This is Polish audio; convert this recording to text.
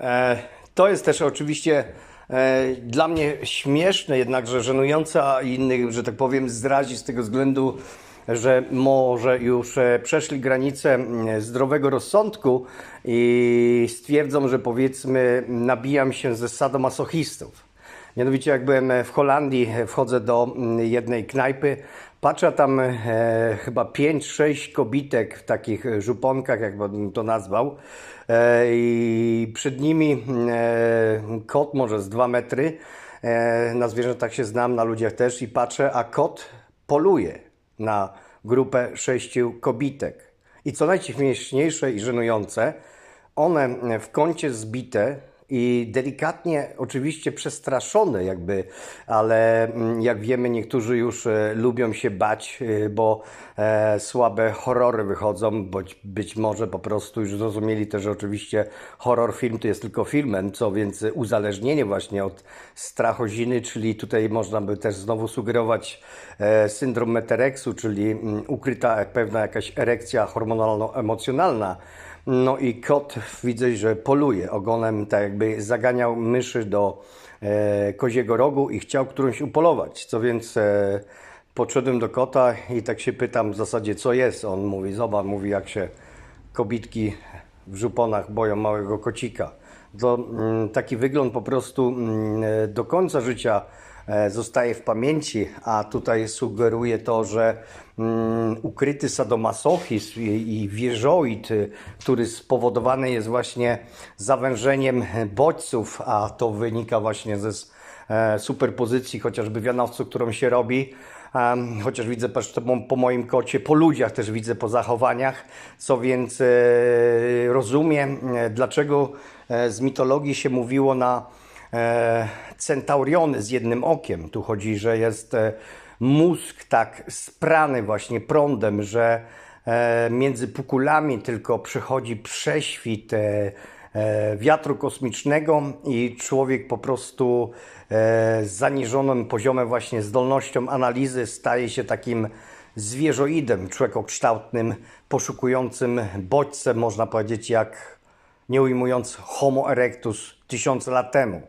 E, To jest też oczywiście e, dla mnie śmieszne, jednakże żenujące, a innych, że tak powiem, zrazi z tego względu, że może już e, przeszli granicę zdrowego rozsądku i stwierdzą, że powiedzmy nabijam się ze sadomasochistów. Mianowicie jak byłem w Holandii, wchodzę do mm, jednej knajpy, patrzę tam e, chyba 5-6 kobitek w takich żuponkach, jakbym to nazwał. E, I przed nimi e, kot może z 2 metry. E, na zwierzętach się znam, na ludziach też i patrzę, a kot poluje na grupę sześciu kobitek. I co najśmieszniejsze i żenujące, one w kącie zbite i delikatnie oczywiście przestraszone jakby, ale mm, jak wiemy niektórzy już e, lubią się bać, e, bo e, słabe horrory wychodzą, bądź być może po prostu już zrozumieli też, że oczywiście horror film to jest tylko filmem, co więc uzależnienie właśnie od strachoziny, czyli tutaj można by też znowu sugerować syndrom Metereksu, czyli mm, ukryta pewna jakaś erekcja hormonalno-emocjonalna. No i kot widzę, że poluje ogonem, tak jakby zaganiał myszy do e, koziego rogu i chciał którąś upolować. Co więc e, podszedłem do kota i tak się pytam w zasadzie co jest. On mówi, zobacz, mówi jak się kobitki w żuponach boją małego kocika. To mm, taki wygląd po prostu mm, e, do końca życia zostaje w pamięci, a tutaj sugeruje to, że mm, ukryty sadomasochizm i, i wieżoid, który spowodowany jest właśnie zawężeniem bodźców, a to wynika właśnie ze e, superpozycji chociażby wianowcu, którą się robi, chociaż widzę po, moim kocie, po ludziach też widzę po zachowaniach, co więc e, rozumiem, e, dlaczego e, z mitologii się mówiło na e, centauriony z jednym okiem. Tu chodzi, że jest e, mózg tak sprany właśnie prądem, że e, między pukulami tylko przychodzi prześwit e, e, wiatru kosmicznego i człowiek po prostu e, z zaniżonym poziomem właśnie zdolnością analizy staje się takim zwierzoidem człowiekokształtnym, poszukującym bodźcem, można powiedzieć, jak nie ujmując Homo erectus tysiące lat temu.